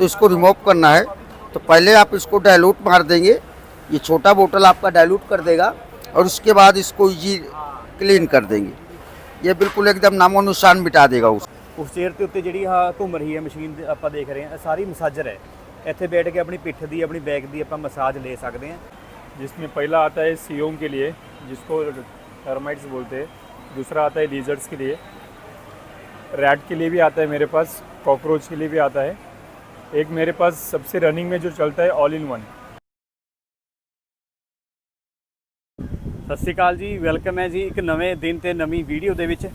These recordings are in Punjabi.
तो इसको रिमूव करना है तो पहले आप इसको डाइल्यूट मार देंगे ये छोटा बोतल आपका डाइल्यूट कर देगा और उसके बाद इसको इजी क्लीन कर देंगे ये बिल्कुल एकदम नामो निशान मिटा देगा उसको ਉਸ ਚੇਅਰ ਦੇ ਉੱਤੇ ਜਿਹੜੀ ਆ ਘੁੰਮ ਰਹੀ ਹੈ ਮਸ਼ੀਨ ਤੇ ਆਪਾਂ ਦੇਖ ਰਹੇ ਹਾਂ ਇਹ ਸਾਰੀ ਮਸਾਜਰ ਹੈ ਇੱਥੇ ਬੈਠ ਕੇ ਆਪਣੀ ਪਿੱਠ ਦੀ ਆਪਣੀ ਬੈਕ ਦੀ ਆਪਾਂ ਮਸਾਜ ਲੈ ਸਕਦੇ ਹਾਂ जिसमें पहला आता है सीओम के लिए जिसको टर्माइट्स बोलते हैं दूसरा आता है लीजर्ड्स के लिए रैट के लिए भी आता है मेरे पास कॉकरोच के लिए भी आता है एक मेरे पास सबसे रनिंग में जो चलता है ऑल इन वन ਸਤਿ ਸ਼੍ਰੀ ਅਕਾਲ ਜੀ ਵੈਲਕਮ ਹੈ ਜੀ ਇੱਕ ਨਵੇਂ ਦਿਨ ਤੇ ਨਵੀਂ ਵੀਡੀਓ ਦੇ ਵਿੱਚ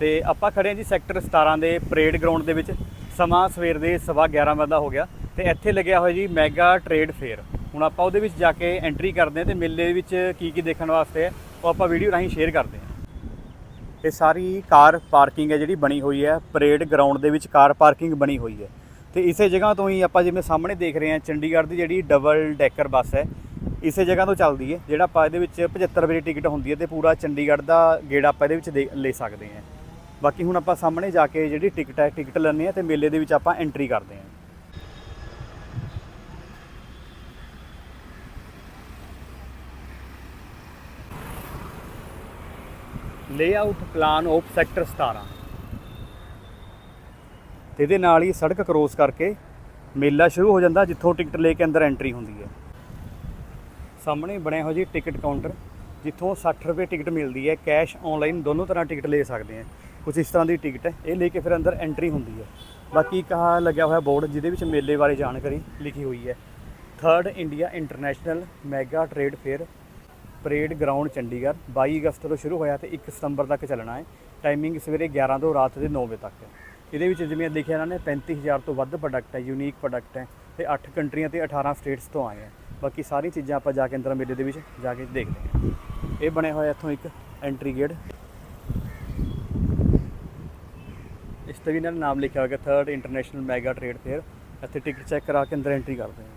ਤੇ ਆਪਾਂ ਖੜੇ ਹਾਂ ਜੀ ਸੈਕਟਰ 17 ਦੇ ਪਰੇਡ ਗਰਾਊਂਡ ਦੇ ਵਿੱਚ ਸਮਾਂ ਸਵੇਰ ਦੇ ਸਵਾ 11 ਵਜੇ ਦਾ ਹੋ ਗਿਆ ਤੇ ਇੱਥੇ ਲੱਗਿਆ ਹੋਇਆ ਜੀ ਮੈਗਾ ਟ੍ਰੇਡ ਫੇਅਰ ਹੁਣ ਆਪਾਂ ਉਹਦੇ ਵਿੱਚ ਜਾ ਕੇ ਐਂਟਰੀ ਕਰਦੇ ਹਾਂ ਤੇ ਮੇਲੇ ਦੇ ਵਿੱਚ ਕੀ ਕੀ ਦੇਖਣ ਵਾਸਤੇ ਹੈ ਉਹ ਆਪਾਂ ਵੀਡੀਓ ਰਾਹੀਂ ਸ਼ੇਅਰ ਕਰਦੇ ਹਾਂ ਇਹ ਸਾਰੀ ਕਾਰ ਪਾਰਕਿੰਗ ਹੈ ਜਿਹੜੀ ਬਣੀ ਹੋਈ ਹੈ ਪਰੇਡ ਗਰਾਊਂਡ ਦੇ ਵਿੱਚ ਕਾਰ ਪਾਰਕਿੰਗ ਬਣੀ ਹੋਈ ਹੈ ਤੇ ਇਸੇ ਜਗ੍ਹਾ ਤੋਂ ਹੀ ਆਪਾਂ ਜਿਵੇਂ ਸਾਹਮਣੇ ਦੇਖ ਰਹੇ ਹਾਂ, ਚੰਡੀਗੜ੍ਹ ਦੀ ਜਿਹੜੀ ਡਬਲ ਡੈਕਰ ਬੱਸ ਹੈ, ਇਸੇ ਜਗ੍ਹਾ ਤੋਂ ਚੱਲਦੀ ਹੈ, ਜਿਹੜਾ ਆਪਾਂ ਇਹਦੇ ਵਿੱਚ 75 ਰੁਪਏ ਦੀ ਟਿਕਟ ਹੁੰਦੀ ਹੈ ਤੇ ਪੂਰਾ ਚੰਡੀਗੜ੍ਹ ਦਾ ਗੇੜਾ ਆਪਾਂ ਇਹਦੇ ਵਿੱਚ ਦੇ- ਲੈ ਸਕਦੇ ਹਾਂ। ਬਾਕੀ ਹੁਣ ਆਪਾਂ ਸਾਹਮਣੇ ਜਾ ਕੇ ਜਿਹੜੀ ਟਿਕਟ ਹੈ, ਟਿਕਟ ਲੈਂਦੇ ਹਾਂ ਤੇ ਮੇਲੇ ਦੇ ਵਿੱਚ ਆਪਾਂ ਐਂਟਰੀ ਕਰਦੇ ਹਾਂ। ਲੇਆਊਟ ਪਲਾਨ ਆਫ ਸੈਕਟਰ 17 ਤੇ ਇਹਦੇ ਨਾਲ ਹੀ ਸੜਕ ਕ੍ਰੋਸ ਕਰਕੇ ਮੇਲਾ ਸ਼ੁਰੂ ਹੋ ਜਾਂਦਾ, ਜਿੱਥੋਂ ਟਿਕਟ ਲੈ ਕੇ ਅੰਦਰ ਐਂਟਰੀ ਹੁੰਦੀ ਹੈ। ਸਾਹਮਣੇ ਬਣਿਆ ਹੋਇਆ ਜੀ ਟਿਕਟ ਕਾਊਂਟਰ ਜਿੱਥੋਂ 60 ਰੁਪਏ ਟਿਕਟ ਮਿਲਦੀ ਹੈ। ਕੈਸ਼ ਆਨਲਾਈਨ ਦੋਨੋਂ ਤਰ੍ਹਾਂ ਟਿਕਟ ਲੈ ਸਕਦੇ ਆ ਕੁਝ ਇਸ ਤਰ੍ਹਾਂ ਦੀ ਟਿਕਟ ਹੈ, ਇਹ ਲੈ ਕੇ ਫਿਰ ਅੰਦਰ ਐਂਟਰੀ ਹੁੰਦੀ ਹੈ। ਬਾਕੀ ਕਹਾ ਲੱਗਿਆ ਹੋਇਆ ਬੋਰਡ ਜਿਹਦੇ ਵਿੱਚ ਮੇਲੇ ਬਾਰੇ ਜਾਣਕਾਰੀ ਲਿਖੀ ਹੋਈ ਹੈ। 3rd India international mega trade fair parade ground Chandigarh. 22 ਅਗਸਤ ਤੋਂ ਸ਼ੁਰੂ ਹੋਇਆ ਤੇ 1 ਸਤੰਬਰ ਤੱਕ ਚੱਲਣਾ ਹੈ। ਟਾਈਮਿੰਗ ਸਵੇਰੇ 11 ਤੋਂ ਰਾਤ ਦੇ 9 ਵਜੇ ਤੱਕ ਹੈ। ਇਹਦੇ ਵਿੱਚ ਜਿਵੇਂ ਲਿਖਿਆ ਇਹਨਾਂ ਨੇ 35000 ਤੋਂ ਵੱਧ ਪ੍ਰੋਡਕਟ ਹੈ ਯੂਨੀਕ ਪ੍ਰੋਡਕਟ ਹੈ ਤੇ 8 ਕੰਟਰੀਆਂ ਤੇ 18 ਸਟੇਟਸ ਤੋਂ ਆਏ ਹੈ। ਬਾਕੀ ਸਾਰੀ ਚੀਜ਼ਾਂ ਆਪਾਂ ਜਾ ਕੇ ਅੰਦਰ ਮੇਲੇ ਦੇ ਵਿੱਚ ਜਾ ਕੇ ਦੇਖਦੇ ਹਾਂ। ਇਹ ਬਣਿਆ ਹੋਇਆ ਇੱਥੋਂ ਇੱਕ ਐਂਟਰੀ ਗੇਟ ਇਸ ਤੇ ਵੀ ਇਹਨਾਂ ਨੇ ਨਾਮ ਲਿਖਿਆ ਹੋਇਆ third international mega trade fair ਇੱਥੇ ਟਿਕਟ ਚੈੱਕ ਕਰਾ ਕੇ ਅੰਦਰ ਐਂਟਰੀ ਕਰਦੇ ਹਾਂ।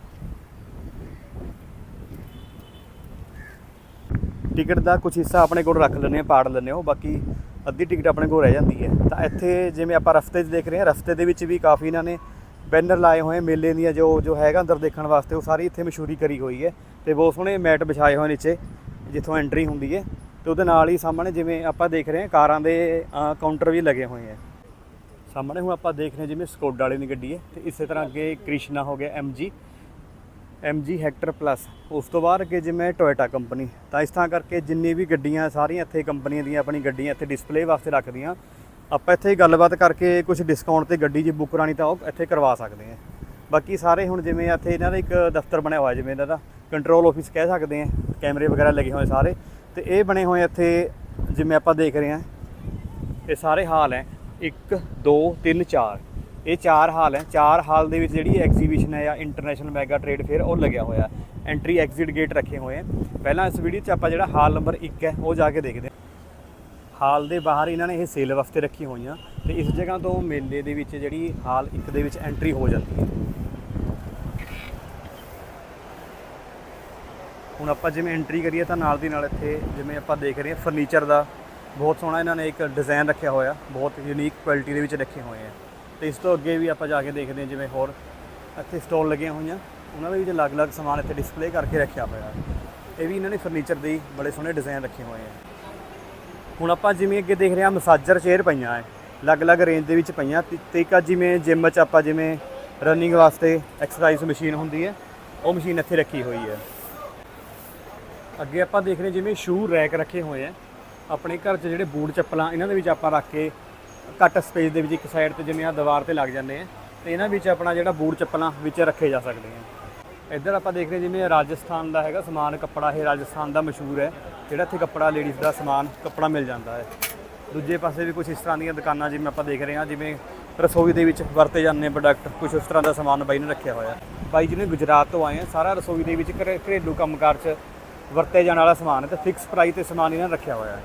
ਟਿਕਟ ਦਾ ਕੁਝ ਹਿੱਸਾ ਆਪਣੇ ਕੋਲ ਰੱਖ ਲੈਂਦੇ ਹਾਂ, ਪਾੜ ਲੈਂਦੇ ਹੋ। ਬਾਕੀ ਅੱਧੀ ਟਿਕਟ ਆਪਣੇ ਕੋਲ ਰਹਿ ਜਾਂਦੀ ਹੈ। ਤਾਂ ਇੱਥੇ ਜਿਵੇਂ ਆਪਾਂ ਰਸਤੇ 'ਚ ਦੇਖ ਰਹੇ ਹਾਂ, ਰਸਤੇ ਦੇ ਵਿੱਚ ਵੀ ਕਾਫੀ ਇਹਨਾਂ ਨੇ ਬੈਨਰ ਲਾਏ ਹੋਏ ਮੇਲੇ ਦੀਆਂ, ਜੋ ਜੋ ਹੈਗਾ ਅੰਦਰ ਦੇਖਣ ਵਾਸਤੇ, ਉਹ ਸਾਰੀ ਇੱਥੇ ਮਸ਼ਹੂਰੀ ਕਰੀ ਹੋਈ ਹੈ। ਤੇ ਬਹੁਤ ਸੋਹਣੇ ਮੈਟ ਵਿਛਾਏ ਹੋਏ ਨੀਚੇ, ਜਿੱਥੋਂ ਐਂਟਰੀ ਹੁੰਦੀ ਹੈ। ਤੇ ਉਹਦੇ ਨਾਲ ਹੀ ਸਾਹਮਣੇ ਜਿਵੇਂ ਆਪਾਂ ਦੇਖ ਰਹੇ ਹਾਂ, ਕਾਰਾਂ ਦੇ ਕਾਊਂਟਰ ਵੀ ਲੱਗੇ ਹੋਏ ਹੈ ਸਾਹਮਣੇ ਹੁਣ ਆਪਾਂ ਦੇਖ ਰਹੇ ਹਾਂ ਜਿਵੇਂ ਸਕੋਡਾ ਵਾਲੇ ਦੀ ਗੱਡੀ ਹੈ। ਤੇ ਇਸੇ ਤਰ੍ਹਾਂ ਅੱਗੇ ਕ੍ਰਿਸ਼ਨਾ ਹੋ ਗਿਆ MG MG ਹੈਕਟਰ ਪਲੱਸ ਉਸ ਤੋਂ ਬਾਅਦ ਅੱਗੇ ਜਿਵੇਂ ਟੋਇਟਾ ਕੰਪਨੀ ਤਾਂ ਇਸ ਤਰ੍ਹਾਂ ਕਰਕੇ ਜਿੰਨੀ ਵੀ ਗੱਡੀਆਂ, ਸਾਰੀਆਂ ਇੱਥੇ ਕੰਪਨੀਆਂ ਦੀਆਂ ਆਪਣੀ ਗੱਡੀਆਂ ਇੱਥੇ ਡਿਸਪਲੇ ਵਾਸਤੇ ਰੱਖਦੀਆਂ। ਆਪਾਂ ਇੱਥੇ ਗੱਲਬਾਤ ਕਰਕੇ ਕੁਝ ਡਿਸਕਾਊਂਟ ਤੇ ਗੱਡੀ ਜੇ ਬੁੱਕ ਕਰਾਣੀ ਤਾਂ ਉਹ ਇੱਥੇ ਕਰਵਾ ਸਕਦੇ ਹਾਂ। ਬਾਕੀ ਸਾਰੇ ਹੁਣ ਜਿਵੇਂ ਇੱਥੇ ਇਹਨਾਂ ਦਾ ਇੱਕ ਦਫ਼ਤਰ ਬਣਿਆ ਹੋਇਆ ਜਿਵੇਂ ਇਹਨਾਂ ਦਾ ਕੰਟਰੋਲ ਆਫਿਸ ਕਹਿ ਸਕਦੇ ਹਾਂ, ਕੈਮਰੇ ਵਗੈਰਾ ਲੱਗੇ ਹੋਏ ਸਾਰੇ। ਤੇ ਇਹ ਬਣੇ ਹੋਏ ਇੱਥੇ, ਜਿਵੇਂ ਆਪਾਂ ਦੇਖ ਰਹੇ ਹਾਂ, ਇਹ ਸਾਰੇ ਹਾਲ ਹੈ। 1 2 3 4 ਇਹ ਚਾਰ ਹਾਲ ਹੈ। ਚਾਰ ਹਾਲ ਦੇ ਵਿੱਚ ਜਿਹੜੀ ਐਗਜ਼ੀਬਿਸ਼ਨ ਹੈ ਜਾਂ ਇੰਟਰਨੈਸ਼ਨਲ ਮੈਗਾ ਟ੍ਰੇਡ ਫੇਅਰ ਉਹ ਲੱਗਿਆ ਹੋਇਆ ਐਂਟਰੀ ਐਗਜ਼ਿਟ ਗੇਟ ਰੱਖੇ ਹੋਏ ਆ ਪਹਿਲਾਂ ਇਸ ਵੀਡੀਓ 'ਚ ਆਪਾਂ ਜਿਹੜਾ ਹਾਲ ਨੰਬਰ 1 ਹੈ, ਉਹ ਜਾ ਕੇ ਦੇਖਦੇ ਹਾਂ। ਹਾਲ ਦੇ ਬਾਹਰ ਇਹਨਾਂ ਨੇ ਇਹ ਸੇਲ ਵਾਸਤੇ ਰੱਖੀ ਹੋਈਆਂ ਤੇ ਇਸ ਜਗ੍ਹਾ ਤੋਂ ਮੇਲੇ ਦੇ ਵਿੱਚ ਜਿਹੜੀ ਹਾਲ 1 ਦੇ ਵਿੱਚ ਐਂਟਰੀ ਹੋ ਜਾਂਦੀ ਹੈ। ਹੁਣ ਆਪਾਂ ਜਿਵੇਂ ਐਂਟਰੀ ਕਰੀਏ ਤਾਂ ਨਾਲ ਦੀ ਨਾਲ ਇੱਥੇ ਜਿਵੇਂ ਆਪਾਂ ਦੇਖ ਰਹੇ ਹਾਂ ਫਰਨੀਚਰ ਦਾ ਬਹੁਤ ਸੋਹਣਾ ਇਹਨਾਂ ਨੇ ਇੱਕ ਡਿਜ਼ਾਈਨ ਰੱਖਿਆ ਹੋਇਆ, ਬਹੁਤ ਯੂਨੀਕ ਕੁਆਲਿਟੀ ਦੇ ਵਿੱਚ ਰੱਖੇ ਹੋਏ ਆ ਤੇ ਇਸ ਤੋਂ ਅੱਗੇ ਵੀ ਆਪਾਂ ਜਾ ਕੇ ਦੇਖਦੇ ਹਾਂ ਜਿਵੇਂ ਹੋਰ ਇੱਥੇ ਸਟਾਲ ਲੱਗੀਆਂ ਹੋਈਆਂ। ਉਹਨਾਂ ਦੇ ਵਿੱਚ ਅਲੱਗ-ਅਲੱਗ ਸਮਾਨ ਇੱਥੇ ਡਿਸਪਲੇ ਕਰਕੇ ਰੱਖਿਆ ਹੋਇਆ। ਇਹ ਵੀ ਇਹਨਾਂ ਨੇ ਫਰਨੀਚਰ ਦੇ ਬੜੇ ਸੋਹਣੇ ਡਿਜ਼ਾਈਨ ਰੱਖੇ ਹੋਏ ਆ। ਹੁਣ ਆਪਾਂ ਜਿਵੇਂ ਅੱਗੇ ਦੇਖ ਰਹੇ ਹਾਂ ਮਸਾਜਰ ਚੇਅਰ ਪਈਆਂ ਐ। ਅਲੱਗ-ਅਲੱਗ ਰੇਂਜ ਦੇ ਵਿੱਚ ਪਈਆਂ। ਤੇ- ਇੱਕ ਜਿਵੇਂ ਜਿਮ 'ਚ ਆਪਾਂ ਜਿਵੇਂ ਰਨਿੰਗ ਵਾਸਤੇ ਐਕਸਰਸਾਈਜ਼ ਮਸ਼ੀਨ ਹੁੰਦੀ ਹੈ ਉਹ ਮਸ਼ੀਨ ਇੱਥੇ ਰੱਖੀ ਹੋਈ ਹੈ ਅੱਗੇ ਆਪਾਂ ਦੇਖ ਰਹੇ ਜਿਵੇਂ ਸ਼ੂ ਰੈਕ ਰੱਖੇ ਹੋਏ ਆ ਆਪਣੇ ਘਰ 'ਚ ਜਿਹੜੇ ਬੂਟ ਚੱਪਲਾਂ, ਇਹਨਾਂ ਦੇ ਵਿੱਚ ਆਪਾਂ ਰੱਖ ਕੇ ਘੱਟ ਸਪੇਸ ਦੇ ਵਿੱਚ ਇੱਕ ਸਾਈਡ ਤੇ ਜਿਵੇਂ ਆ ਦੀਵਾਰ ਤੇ ਲੱਗ ਜਾਂਦੇ ਆ, ਤੇ ਇਹਨਾਂ ਵਿੱਚ ਆਪਣਾ ਜਿਹੜਾ ਬੂਟ ਚੱਪਲਾਂ ਵਿੱਚ ਰੱਖੇ ਜਾ ਸਕਦੇ ਆ। ਇੱਧਰ ਆਪਾਂ ਦੇਖ ਰਹੇ ਜਿਵੇਂ ਰਾਜਸਥਾਨ ਦਾ ਹੈਗਾ ਸਮਾਨ, ਕੱਪੜਾ, ਇਹ ਰਾਜਸਥਾਨ ਦਾ ਮਸ਼ਹੂਰ ਹੈ, ਜਿਹੜਾ ਇੱਥੇ ਕੱਪੜਾ ਲੇਡੀਜ਼ ਦਾ ਸਮਾਨ, ਕੱਪੜਾ ਮਿਲ ਜਾਂਦਾ ਹੈ। ਦੂਜੇ ਪਾਸੇ ਵੀ ਕੁਝ ਇਸ ਤਰ੍ਹਾਂ ਦੀਆਂ ਦੁਕਾਨਾਂ ਜਿਵੇਂ ਆਪਾਂ ਦੇਖ ਰਹੇ ਹਾਂ, ਜਿਵੇਂ ਰਸੋਈ ਦੇ ਵਿੱਚ ਵਰਤੇ ਜਾਂਦੇ ਪ੍ਰੋਡਕਟ ਕੁਝ ਉਸ ਤਰ੍ਹਾਂ ਦਾ ਸਮਾਨ ਬਾਈ ਨੇ ਰੱਖਿਆ ਹੋਇਆ। ਬਾਈ ਜਿਹਨੇ ਗੁਜਰਾਤ ਤੋਂ ਆਏ ਆ, ਸਾਰਾ ਰਸੋਈ ਦੇ ਵਿੱਚ ਘਰੇ- ਘਰੇਲੂ ਕੰਮਕਾਰ 'ਚ ਵਰਤੇ ਜਾਣ ਵਾਲਾ ਸਮਾਨ ਹੈ ਤੇ ਫਿਕਸ ਪ੍ਰਾਈਸ ਤੇ ਸਮਾਨ ਇਹਨਾਂ ਨੇ ਰੱਖਿਆ ਹੋਇਆ ਹੈ।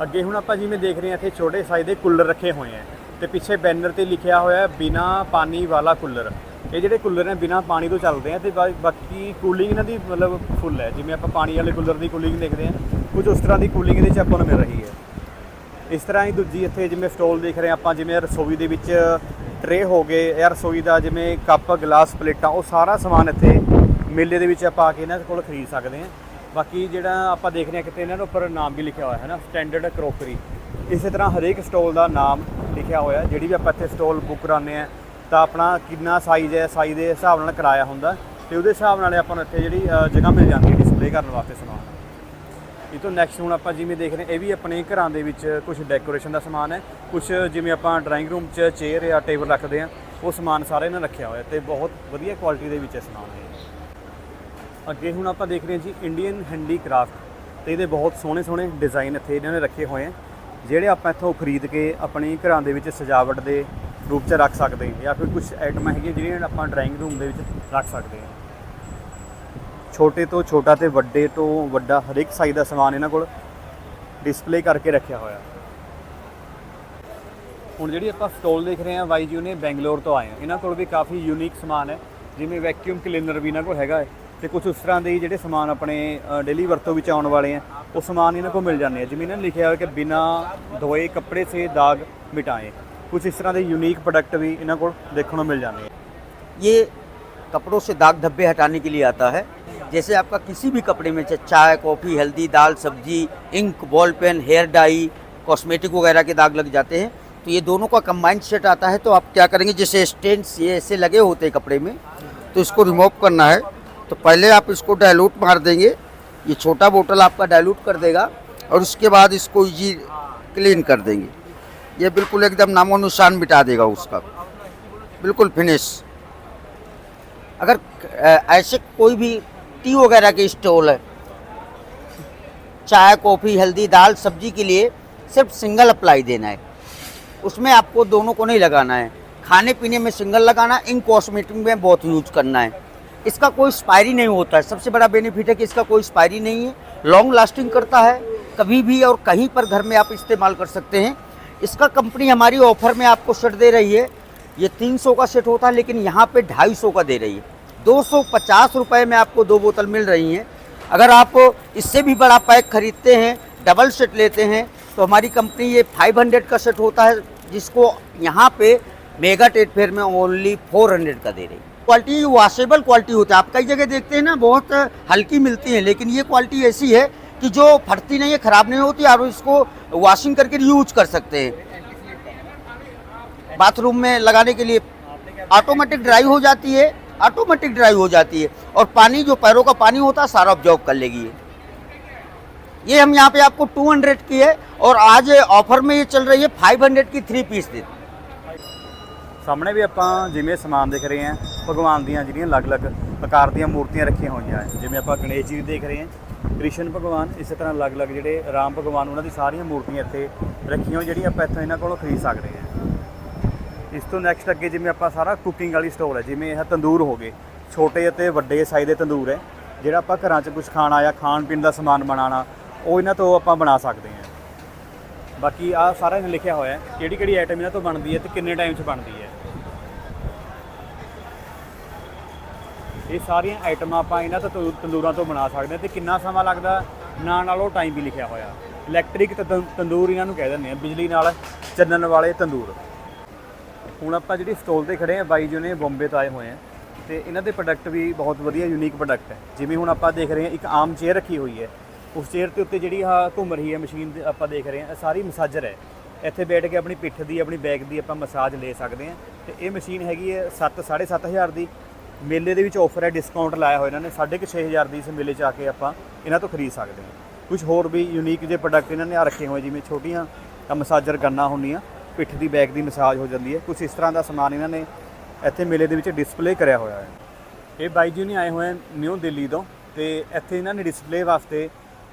ਅੱਗੇ ਹੁਣ ਆਪਾਂ ਜਿਵੇਂ ਦੇਖ ਰਹੇ ਹਾਂ ਇੱਥੇ ਛੋਟੇ ਸਾਈਜ਼ ਦੇ ਕੂਲਰ ਰੱਖੇ ਹੋਏ ਆ ਤੇ ਪਿੱਛੇ ਬੈਨਰ ਤੇ ਲਿਖਿਆ ਹੋਇਆ ਹੈ ਬਿਨਾ ਪਾਣੀ ਵਾਲਾ ਕੂਲਰ। ਇਹ ਜਿਹੜੇ ਕੂਲਰ ਨੇ ਬਿਨਾ ਪਾਣੀ ਤੋਂ ਚੱਲਦੇ ਆ ਤੇ ਬਾਕੀ ਕੂਲਿੰਗ ਇਹਨਾਂ ਦੀ ਮਤਲਬ ਫੁੱਲ ਹੈ। ਜਿਵੇਂ ਆਪਾਂ ਪਾਣੀ ਵਾਲੇ ਕੂਲਰ ਦੀ ਕੂਲਿੰਗ ਦੇਖਦੇ ਆ ਕੁਝ ਉਸ ਤਰ੍ਹਾਂ ਦੀ ਕੂਲਿੰਗ ਇਹਦੇ ਚ ਆਪਾਂ ਨੂੰ ਮਿਲ ਰਹੀ ਹੈ। ਇਸ ਤਰ੍ਹਾਂ ਹੀ ਦੂਜੀ ਇੱਥੇ ਜਿਵੇਂ ਸਟੋਲ ਦੇਖ ਰਹੇ ਹਾਂ ਆਪਾਂ, ਜਿਵੇਂ ਰਸੋਈ ਦੇ ਵਿੱਚ ਟਰੇ ਹੋ ਗਏ ਜਾਂ ਰਸੋਈ ਦਾ ਜਿਵੇਂ ਕੱਪ, ਗਲਾਸ, ਪਲੇਟਾਂ, ਉਹ ਸਾਰਾ ਸਮਾਨ ਇੱਥੇ ਮੇਲੇ ਦੇ ਵਿੱਚ ਆਪਾਂ ਆ ਕੇ ਇਹਨਾਂ ਕੋਲ ਖਰੀਦ ਸਕਦੇ ਹਾਂ। ਬਾਕੀ ਜਿਹੜਾ ਆਪਾਂ ਦੇਖ ਰਹੇ ਹਾਂ ਕਿਤੇ ਇਹਨਾਂ ਦੇ ਉੱਪਰ ਨਾਮ ਵੀ ਲਿਖਿਆ ਹੋਇਆ ਹੈ ਨਾ ਸਟੈਂਡਰਡ ਕਰੋਕਰੀ ਇਸੇ ਤਰ੍ਹਾਂ ਹਰੇਕ ਸਟਾਲ ਦਾ ਨਾਮ ਲਿਖਿਆ ਹੋਇਆ ਜਿਹੜੀ ਵੀ ਆਪਾਂ ਇੱਥੇ ਸਟਾਲ ਬੁੱਕ ਕਰਾਉਂਦੇ ਆ ਤਾਂ ਆਪਣਾ ਕਿੰਨਾ ਸਾਈਜ਼ ਹੈ ਸਾਈਜ਼ ਦੇ ਹਿਸਾਬ ਨਾਲ ਕਿਰਾਇਆ ਹੁੰਦਾ। ਤੇ ਉਹਦੇ ਹਿਸਾਬ ਨਾਲ ਆਪਾਂ ਨੂੰ ਇੱਥੇ ਜਿਹੜੀ ਜਗ੍ਹਾ ਮਿਲ ਜਾਂਦੀ ਹੈ ਡਿਸਪਲੇ ਕਰਨ ਵਾਸਤੇ ਸਮਾਨ। ਇਹ ਤੋਂ ਨੈਕਸਟ ਹੁਣ ਆਪਾਂ ਜਿਵੇਂ ਦੇਖ ਰਹੇ ਹਾਂ, ਇਹ ਵੀ ਆਪਣੇ ਘਰਾਂ ਦੇ ਵਿੱਚ ਕੁਝ ਡੈਕੋਰੇਸ਼ਨ ਦਾ ਸਮਾਨ ਹੈ। ਕੁਝ ਜਿਵੇਂ ਆਪਾਂ ਡਰਾਇੰਗ ਰੂਮ 'ਚ ਚੇਅਰ ਜਾਂ ਟੇਬਲ ਰੱਖਦੇ ਆ ਉਹ ਸਮਾਨ ਸਾਰੇ ਇਹਨਾਂ ਰੱਖਿਆ ਹੋਇਆ ਤੇ ਬਹੁਤ ਵਧੀਆ ਕੁਆਲਿਟੀ ਦੇ ਵਿੱਚ ਇਹ ਸਮਾਨ ਹੈ। ਅੱਗੇ ਹੁਣ ਆਪਾਂ ਦੇਖ ਰਹੇ ਹਾਂ ਜੀ ਇੰਡੀਅਨ ਹੈਂਡੀਕ੍ਰਾਫਟ ਤੇ ਇਹਦੇ ਬਹੁਤ ਸੋਹਣੇ ਸੋਹਣੇ ਡਿਜ਼ਾਈਨ ਇੱਥੇ ਇਹਨਾਂ ਨੇ ਰੱਖੇ ਹੋਏ ਆ, ਜਿਹੜੇ ਆਪਾਂ ਇੱਥੋਂ ਖਰੀਦ ਕੇ ਆਪਣੇ ਘਰਾਂ ਦੇ ਵਿੱਚ ਸਜਾਵਟ ਦੇ ਰੂਪ 'ਚ ਰੱਖ ਸਕਦੇ ਹਾਂ ਜਾਂ ਫਿਰ ਕੁਝ ਆਈਟਮਾਂ ਹੈਗੀਆਂ ਜਿਹੜੀਆਂ ਆਪਾਂ ਡਰਾਇੰਗ ਰੂਮ ਦੇ ਵਿੱਚ ਰੱਖ ਸਕਦੇ ਹਾਂ। ਛੋਟੇ ਤੋਂ ਛੋਟਾ ਤੇ ਵੱਡੇ ਤੋਂ ਵੱਡਾ ਹਰ ਇੱਕ ਸਾਈਜ਼ ਦਾ ਸਮਾਨ ਇਹਨਾਂ ਕੋਲ ਡਿਸਪਲੇ ਕਰਕੇ ਰੱਖਿਆ ਹੋਇਆ। ਹੁਣ ਜਿਹੜੀ ਆਪਾਂ ਸਟਾਲ ਦੇਖ ਰਹੇ ਹਾਂ ਵਾਈ ਜੀ ਨੇ ਬੈਂਗਲੌਰ ਤੋਂ ਆਏ ਆ। ਇਹਨਾਂ ਕੋਲ ਵੀ ਕਾਫੀ ਯੂਨੀਕ ਸਮਾਨ ਹੈ, ਜਿਵੇਂ ਵੈਕਿਊਮ ਕਲੀਨਰ ਵੀ ਇਹਨਾਂ ਕੋਲ ਹੈਗਾ ਹੈ। ਤੇ ਕੁਝ ਉਸ ਤਰ੍ਹਾਂ ਦੇ ਹੀ ਜਿਹੜੇ ਸਮਾਨ ਆਪਣੇ ਡੇਲੀ ਵਰਤੋਂ ਵਿੱਚ ਆਉਣ ਵਾਲੇ ਆ ਉਹ ਸਮਾਨ ਇਹਨਾਂ ਕੋਲ ਮਿਲ ਜਾਂਦੇ ਆ ਜਿਵੇਂ ਇਹਨਾਂ ਨੇ ਲਿਖਿਆ ਹੋਇਆ ਕਿ ਬਿਨਾ ਧੋਏ ਕੱਪੜੇ ਸੇ ਦਾਗ ਮਿਟਾਏ ਕੁਝ ਇਸ ਤਰ੍ਹਾਂ ਦੇ ਯੂਨੀਕ ਪ੍ਰੋਡਕਟ ਵੀ ਇਹਨਾਂ ਕੋਲ ਦੇਖਣ ਨੂੰ ਮਿਲ ਜਾਂਦੇ ਆ ये कपड़ों से दाग धब्बे हटाने के लिए आता है जैसे आपका किसी भी कपड़े में चाहे चाय कॉफ़ी हल्दी दाल सब्जी ink ball pen hair dye cosmetic वगैरह के दाग लग जाते हैं तो ये दोनों का कंबाइंड सेट आता है तो आप क्या करेंगे जैसे स्टेंट्स ये ऐसे लगे होते हैं कपड़े में तो इसको रिमूव करना है तो पहले आप इसको डायलूट मार देंगे। ये छोटा बोतल आपका डायलूट कर देगा और उसके बाद इसको इजी क्लीन कर देंगे। ये बिल्कुल एकदम नामो निशान मिटा देगा उसका। बिल्कुल फिनिश अगर ऐसे कोई भी टी वगैरह के स्टॉल है, चाय, कॉफ़ी, हल्दी, दाल, सब्ज़ी के लिए सिर्फ़ सिंगल अप्लाई देना है। उसमें आपको दोनों को नहीं लगाना है। खाने पीने में सिंगल लगाना इन कॉस्मेटिक में बहुत यूज़ करना है। इसका कोई एक्सपायरी नहीं होता है। सबसे बड़ा बेनिफिट है कि इसका कोई एक्सपायरी नहीं है। लॉन्ग लास्टिंग करता है। कभी भी और कहीं पर घर में आप इस्तेमाल कर सकते हैं। इसका कंपनी हमारी ऑफ़र में आपको सेट दे रही है। ये 300 का सेट होता है, लेकिन यहाँ पे 250 का दे रही है। दो सौ पचास रुपये में आपको दो बोतल मिल रही हैं। अगर आप इससे भी बड़ा पैक खरीदते हैं डबल सेट लेते हैं तो हमारी कंपनी ये 500 का सेट होता है, जिसको यहाँ पे मेगा टेट फेयर में ओनली 400 का दे रही है। क्वालिटी वाशेबल क्वालिटी होता है। आप कई जगह देखते हैं ना, बहुत हल्की मिलती है, लेकिन ये क्वालिटी ऐसी है कि जो फटती नहीं है, ख़राब नहीं होती, आप इसको वॉशिंग करके यूज़ कर सकते हैं। बाथरूम में लगाने के लिए ऑटोमेटिक ड्राई हो जाती है ऑटोमेटिक ड्राई हो जाती है और पानी, जो पैरों का पानी होता है, सारा ऑब्जॉर्व कर लेगी ये। हम यहाँ पे आपको 200 की है और आज ऑफ़र में ये चल रही है 500 की थ्री पीस दे सामने भी आप जिमे समान देख रहे हैं। ਭਗਵਾਨ ਦੀਆਂ ਜਿਹੜੀਆਂ ਅਲੱਗ-ਅਲੱਗ ਆਕਾਰ ਦੀਆਂ ਮੂਰਤੀਆਂ ਰੱਖੀਆਂ ਹੋਈਆਂ ਹੈ। ਜਿਵੇਂ ਆਪਾਂ ਗਣੇਸ਼ ਜੀ ਦੇਖ ਰਹੇ ਹਾਂ, ਕ੍ਰਿਸ਼ਨ ਭਗਵਾਨ, ਇਸੇ ਤਰ੍ਹਾਂ ਅਲੱਗ-ਅਲੱਗ ਜਿਹੜੇ ਰਾਮ ਭਗਵਾਨ, ਉਹਨਾਂ ਦੀ ਸਾਰੀਆਂ ਮੂਰਤੀਆਂ ਇੱਥੇ ਰੱਖੀਆਂ ਹੋਈਆਂ, ਜਿਹੜੀਆਂ ਆਪਾਂ ਇੱਥੋਂ ਇਹਨਾਂ ਕੋਲੋਂ ਖਰੀਦ ਸਕਦੇ ਹਾਂ। ਇਸ ਤੋਂ ਨੈਕਸਟ ਅੱਗੇ ਜਿਵੇਂ ਆਪਾਂ ਸਾਰਾ ਕੁਕਿੰਗ ਵਾਲੀ ਸਟੋਰ ਹੈ, ਜਿਵੇਂ ਇਹ ਤੰਦੂਰ ਹੋ ਗਏ। ਛੋਟੇ ਅਤੇ ਵੱਡੇ ਸਾਈਜ਼ ਦੇ ਤੰਦੂਰ ਹੈ, ਜਿਹੜਾ ਆਪਾਂ ਘਰਾਂ 'ਚ ਕੁਝ ਖਾਣਾ ਜਾਂ ਖਾਣ ਪੀਣ ਦਾ ਸਮਾਨ ਬਣਾਉਣਾ, ਉਹ ਇਹਨਾਂ ਤੋਂ ਆਪਾਂ ਬਣਾ ਸਕਦੇ ਹਾਂ। ਬਾਕੀ ਆ ਸਾਰਾ ਇਹਨਾਂ ਲਿਖਿਆ ਹੋਇਆ ਹੈ ਕਿਹੜੀ ਕਿਹੜੀ ਆਈਟਮ ਇਹਨਾਂ ਤੋਂ ਬਣਦੀ ਹੈ ਤੇ ਕਿੰਨੇ ਟਾਈਮ 'ਚ ਬਣਦੀ ਹੈ। ਇਹ ਸਾਰੀਆਂ ਆਈਟਮਾਂ ਆਪਾਂ ਇਹਨਾਂ ਤੋਂ ਤੰਦੂਰਾਂ ਤੋਂ ਬਣਾ ਸਕਦੇ ਹਾਂ ਤੇ ਕਿੰਨਾ ਸਮਾਂ ਲੱਗਦਾ ਨਾਲ ਨਾਲ ਉਹ ਟਾਈਮ ਵੀ ਲਿਖਿਆ ਹੋਇਆ। ਇਲੈਕਟ੍ਰਿਕ ਤੰਦੂਰ ਇਹਨਾਂ ਨੂੰ ਕਹਿ ਦਿੰਦੇ ਆ ਬਿਜਲੀ ਨਾਲ ਚੱਲਣ ਵਾਲੇ ਤੰਦੂਰ। ਹੁਣ ਆਪਾਂ ਜਿਹੜੀ ਸਟੋਲ ਤੇ ਖੜੇ ਆ ਬਾਈ ਜੀ ਨੇ ਬੰਬੇ ਤੋਂ ਆਏ ਹੋਏ ਆ, ਤੇ ਇਹਨਾਂ ਦੇ ਪ੍ਰੋਡਕਟ ਵੀ ਬਹੁਤ ਵਧੀਆ ਯੂਨੀਕ ਪ੍ਰੋਡਕਟ ਹੈ। ਜਿਵੇਂ ਹੁਣ ਆਪਾਂ ਦੇਖ ਰਹੇ ਹਾਂ, ਇੱਕ ਆਮ ਚੇਅਰ ਰੱਖੀ ਹੋਈ ਹੈ। ਉਸ ਚੇਅਰ ਦੇ ਉੱਤੇ ਜਿਹੜੀ ਆ ਘੁੰਮ ਰਹੀ ਹੈ ਮਸ਼ੀਨ ਆਪਾਂ ਦੇਖ ਰਹੇ ਹਾਂ, ਇਹ ਸਾਰੀ ਮਸਾਜਰ ਹੈ। ਇੱਥੇ ਬੈਠ ਕੇ ਆਪਣੀ ਪਿੱਠ ਦੀ, ਆਪਣੀ ਬੈਕ ਦੀ ਆਪਾਂ ਮਸਾਜ ਲੈ ਸਕਦੇ ਹਾਂ। ਤੇ ਇਹ ਮਸ਼ੀਨ ਹੈਗੀ ਹੈ 7 ਹਜ਼ਾਰ ਦੀ। ਮੇਲੇ ਦੇ ਵਿੱਚ ਆਫਰ ਹੈ ਡਿਸਕਾਊਂਟ ਲਾਇਆ ਹੋਇਆ ਇਹਨਾਂ ਨੇ 6500 ਦੀ ਇਸ ਮੇਲੇ 'ਚ ਆ ਕੇ ਆਪਾਂ ਇਹਨਾਂ ਤੋਂ ਖਰੀਦ ਸਕਦੇ ਹਾਂ ਕੁਝ ਹੋਰ ਵੀ ਯੂਨੀਕ ਜਿਹੇ ਪ੍ਰੋਡਕਟ ਇਹਨਾਂ ਨੇ ਆ ਰੱਖੇ ਹੋਏ ਜਿਵੇਂ ਛੋਟੀਆਂ ਮਸਾਜਰ ਗੰਨਾਂ ਹੁੰਦੀਆਂ ਪਿੱਠ ਦੀ ਬੈਕ ਦੀ ਮਸਾਜ ਹੋ ਜਾਂਦੀ ਹੈ ਕੁਝ ਇਸ ਤਰ੍ਹਾਂ ਦਾ ਸਮਾਨ ਇਹਨਾਂ ਨੇ ਇੱਥੇ ਮੇਲੇ ਦੇ ਵਿੱਚ ਡਿਸਪਲੇ ਕਰਿਆ ਹੋਇਆ ਹੈ ਇਹ ਬਾਈ ਜੀ ਨੇ ਆਏ ਹੋਏ ਹਨ ਨਿਊ ਦਿੱਲੀ ਤੋਂ ਤੇ ਇੱਥੇ ਇਹਨਾਂ ਨੇ ਡਿਸਪਲੇ ਵਾਸਤੇ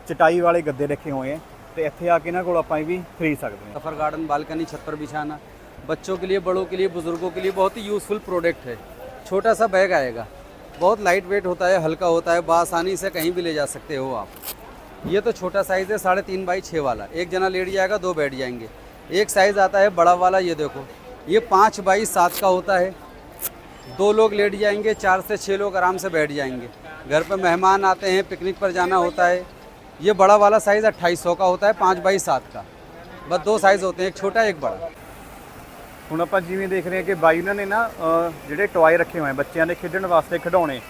ਚਟਾਈ ਵਾਲੇ ਗੱਦੇ ਰੱਖੇ ਹੋਏ ਹੈ ਤੇ ਇੱਥੇ ਆ ਕੇ ਇਹਨਾਂ ਕੋਲ ਆਪਾਂ ਇਹ ਵੀ ਖਰੀਦ ਸਕਦੇ ਹਾਂ सफ़र गार्डन बालकनी छत पर बिछाना बच्चों के लिए बड़ों के लिए बुज़ुर्गों के लिए बहुत ही यूज़फुल प्रोडक्ट है छोटा सा बैग आएगा। बहुत लाइट वेट होता है, हल्का होता है, बआसानी से कहीं भी ले जा सकते हो आप। ये तो छोटा साइज़ है, साढ़े तीन बाई छः वाला। एक जना लेट जाएगा, दो बैठ जाएँगे। एक साइज़ आता है, बड़ा वाला, ये देखो। ये पाँच बाई सात का होता है। दो लोग लेट जाएँगे, चार से छः लोग आराम से बैठ जाएँगे। घर पर मेहमान आते हैं पिकनिक पर जाना होता है। ये बड़ा वाला साइज़ अट्ठाईस का होता है, पाँच बाई सात का। बस दो साइज़ होते हैं, एक छोटा, एक बड़ा। ਹੁਣ ਆਪਾਂ ਜਿਵੇਂ ਦੇਖ ਰਹੇ ਹਾਂ ਕਿ ਬਾਈ ਉਹਨਾਂ ਨੇ ਨਾ ਅ, ਜਿਹੜੇ ਟੌਏ ਰੱਖੇ ਹੋਏ ਆ ਬੱਚਿਆਂ ਦੇ ਖੇਡਣ ਵਾਸਤੇ ਖਿਡੌਣੇ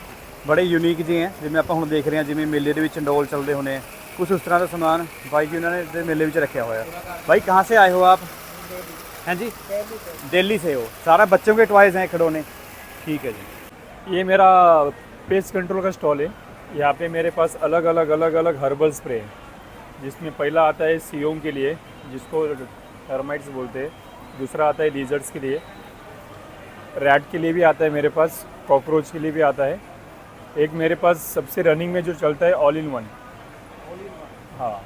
ਬੜੇ ਯੂਨੀਕ ਜਿਹੇ ਆ ਜਿਵੇਂ ਆਪਾਂ ਹੁਣ ਦੇਖ ਰਹੇ ਹਾਂ ਜਿਵੇਂ ਮੇਲੇ ਦੇ ਵਿੱਚ ਚੰਡੋਲ ਚੱਲਦੇ ਹੁੰਦੇ ਆ ਕੁਝ ਉਸ ਤਰ੍ਹਾਂ ਦਾ ਸਮਾਨ ਬਾਈ ਜੀ ਉਹਨਾਂ ਨੇ ਦੇ ਮੇਲੇ ਵਿੱਚ ਰੱਖਿਆ ਹੋਇਆ भाई कहाँ से आए हो आप हैं जी दिल्ली से हो सारा बच्चों के टॉयज हैं खिलौने ठीक है जी ये मेरा पेस्ट कंट्रोल का स्टॉल है यहाँ पे मेरे पास अलग अलग अलग अलग हर्बल स्प्रे है जिसमें पहला आता है सीओम के लिए जिसको टर्माइट्स बोलते हैं दूसरा आता है लीजर्ड्स के लिए। रैट के लिए भी आता है मेरे पास कॉकरोच के लिए भी आता है। एक मेरे पास सबसे रनिंग में जो चलता है ऑल इन वन हाँ।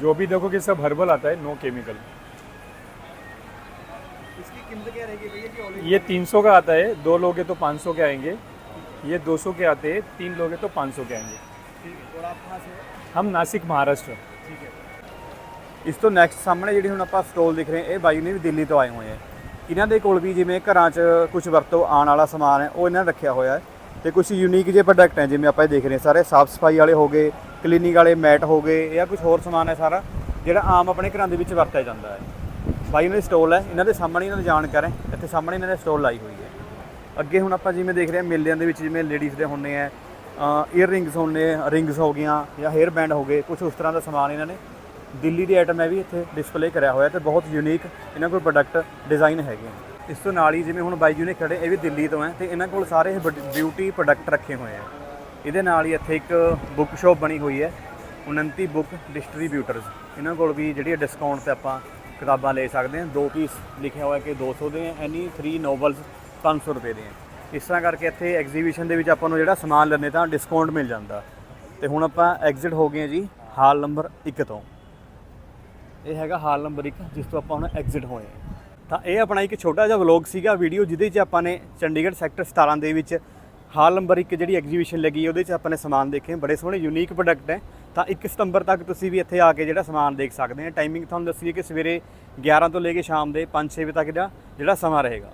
जो भी देखो कि सब हर्बल आता है नो केमिकल इसकी कीमत क्या रहेगी भैया कि ये 300 का आता है दो लोगे तो 500 के आएँगे। ये 200 के आते हैं तीन लोगे तो 500 के आएँगे। और आप कहाँ से हम नासिक महाराष्ट्र। ਇਸ ਤੋਂ ਨੈਕਸਟ ਸਾਹਮਣੇ ਜਿਹੜੀ ਹੁਣ ਆਪਾਂ ਸਟੋਲ ਦਿਖ ਰਹੇ ਇਹ ਬਾਈ ਨੇ ਵੀ ਦਿੱਲੀ ਤੋਂ ਆਏ ਹੋਏ ਆ। ਇਹਨਾਂ ਦੇ ਕੋਲ ਵੀ ਜਿਵੇਂ ਘਰਾਂ 'ਚ ਕੁਝ ਵਰਤੋਂ ਆਉਣ ਵਾਲਾ ਸਮਾਨ ਹੈ, ਉਹ ਇਹਨਾਂ ਨੇ ਰੱਖਿਆ ਹੋਇਆ ਹੈ। ਤੇ ਕੁਝ ਯੂਨੀਕ ਜਿਹੇ ਪ੍ਰੋਡਕਟ ਹੈ ਜਿਵੇਂ ਆਪਾਂ ਇਹ ਦੇਖ ਰਹੇ ਹਾਂ, ਸਾਰੇ ਸਾਫ਼ ਸਫ਼ਾਈ ਵਾਲੇ ਹੋ ਗਏ ਕਲੀਨਿੰਗ ਵਾਲੇ ਮੈਟ ਹੋ ਗਏ, ਜਾਂ ਕੁਝ ਹੋਰ ਸਮਾਨ ਹੈ ਸਾਰਾ, ਜਿਹੜਾ ਆਮ ਆਪਣੇ ਘਰਾਂ ਦੇ ਵਿੱਚ ਵਰਤਿਆ ਜਾਂਦਾ ਹੈ। ਬਾਈ ਇਹਨਾਂ ਦੀ ਸਟੋਲ ਹੈ, ਇਹਨਾਂ ਦੇ ਸਾਹਮਣੇ ਇਹਨਾਂ ਦੀ ਜਾਣਕਾਰ ਹੈ, ਇੱਥੇ ਸਾਹਮਣੇ ਇਹਨਾਂ ਨੇ ਸਟੋਲ ਲਾਈ ਹੋਈ ਹੈ। ਅੱਗੇ ਹੁਣ ਆਪਾਂ ਜਿਵੇਂ ਦੇਖ ਰਹੇ ਹਾਂ, ਮੇਲਿਆਂ ਦੇ ਵਿੱਚ ਜਿਵੇਂ ਲੇਡੀਜ਼ ਦੇ ਹੁੰਦੇ ਆ ਈਅਰ ਰਿੰਗਸ ਹੁੰਦੇ ਰਿੰਗਸ ਹੋ ਗਈਆਂ ਜਾਂ ਹੇਅਰ ਬੈਂਡ ਹੋ ਗਏ ਕੁਝ ਉਸ ਤਰ੍ਹਾਂ ਦਾ ਸਮਾਨ ਇਹਨਾਂ ਨੇ ਦਿੱਲੀ ਦੀ ਆਈਟਮ ਹੈ ਵੀ ਇੱਥੇ ਡਿਸਪਲੇ ਕਰਿਆ ਹੋਇਆ ਤੇ ਬਹੁਤ ਯੂਨੀਕ ਇਹਨਾਂ ਕੋਲ ਪ੍ਰੋਡਕਟ ਡਿਜ਼ਾਈਨ ਹੈਗੇ ਆ। ਇਸ ਤੋਂ ਨਾਲ ਹੀ ਜਿਵੇਂ ਹੁਣ ਬਾਈ ਜੀ ਨੇ ਖੜੇ, ਇਹ ਵੀ ਦਿੱਲੀ ਤੋਂ ਹੈ ਤੇ ਇਹਨਾਂ ਕੋਲ ਸਾਰੇ ਬਿਊਟੀ ਪ੍ਰੋਡਕਟ ਰੱਖੇ ਹੋਏ ਆ। ਇਹਦੇ ਨਾਲ ਹੀ ਇੱਥੇ ਇੱਕ ਬੁੱਕ ਸ਼ਾਪ ਬਣੀ ਹੋਈ ਹੈ, ਉਨੰਤੀ ਬੁੱਕ ਡਿਸਟਰੀਬਿਊਟਰਸ ਇਹਨਾਂ ਕੋਲ ਵੀ ਜਿਹੜੀ ਡਿਸਕਾਊਂਟ ਤੇ ਆਪਾਂ ਕਿਤਾਬਾਂ ਲੈ ਸਕਦੇ ਹਾਂ, ਦੋ ਪੀਸ ਲਿਖਿਆ ਹੋਇਆ ਕਿ 200 ਦੇ ਹੈ ਐਨੀ 3 ਨੋਵਲਸ 500 ਰੁਪਏ ਦੇ ਹੈ ਇਸ ਤਰ੍ਹਾਂ ਕਰਕੇ ਇੱਥੇ ਐਗਜ਼ੀਬਿਸ਼ਨ ਦੇ ਵਿੱਚ ਆਪਾਂ ਨੂੰ ਜਿਹੜਾ ਸਮਾਨ ਲੈਣੇ ਤਾਂ ਡਿਸਕਾਊਂਟ ਮਿਲ ਜਾਂਦਾ। ਤੇ ਹੁਣ ਆਪਾਂ ਐਗਜ਼ਿਟ ਹੋ ਗਏ ਹਾਂ ਜੀ, ਹਾਲ ਨੰਬਰ 1 ਤੋਂ। ਇਹ ਹੈਗਾ ਹਾਲ ਨੰਬਰ 1 ਜਿਸ ਤੋਂ ਆਪਾਂ ਹੁਣ ਐਗਜ਼ਿਟ ਹੋਏ ਹਾਂ। ਤਾਂ ਇਹ ਆਪਣਾ ਇੱਕ ਛੋਟਾ ਜਿਹਾ ਵਲੌਗ ਸੀਗਾ ਵੀਡੀਓ ਜਿਹਦੇ 'ਚ ਆਪਾਂ ਨੇ ਚੰਡੀਗੜ੍ਹ ਸੈਕਟਰ 17 ਦੇ ਵਿੱਚ ਹਾਲ ਨੰਬਰ 1 ਜਿਹੜੀ ਐਗਜ਼ੀਬਿਸ਼ਨ ਲੱਗੀ, ਉਹਦੇ 'ਚ ਆਪਾਂ ਨੇ ਸਮਾਨ ਦੇਖੇ ਬੜੇ ਸੋਹਣੇ ਯੂਨੀਕ ਪ੍ਰੋਡਕਟ ਹੈ। ਤਾਂ 1 ਸਤੰਬਰ ਤੱਕ ਤੁਸੀਂ ਵੀ ਇੱਥੇ ਆ ਕੇ ਜਿਹੜਾ ਸਮਾਨ ਦੇਖ ਸਕਦੇ ਹੋ। ਟਾਈਮਿੰਗ ਤੁਹਾਨੂੰ ਦੱਸੀਏ ਕਿ ਸਵੇਰੇ 11 ਤੋਂ ਲੈ ਕੇ ਸ਼ਾਮ ਦੇ 5-6 ਵਜੇ ਤੱਕ ਦਾ ਜਿਹੜਾ ਸਮਾਂ ਰਹੇਗਾ।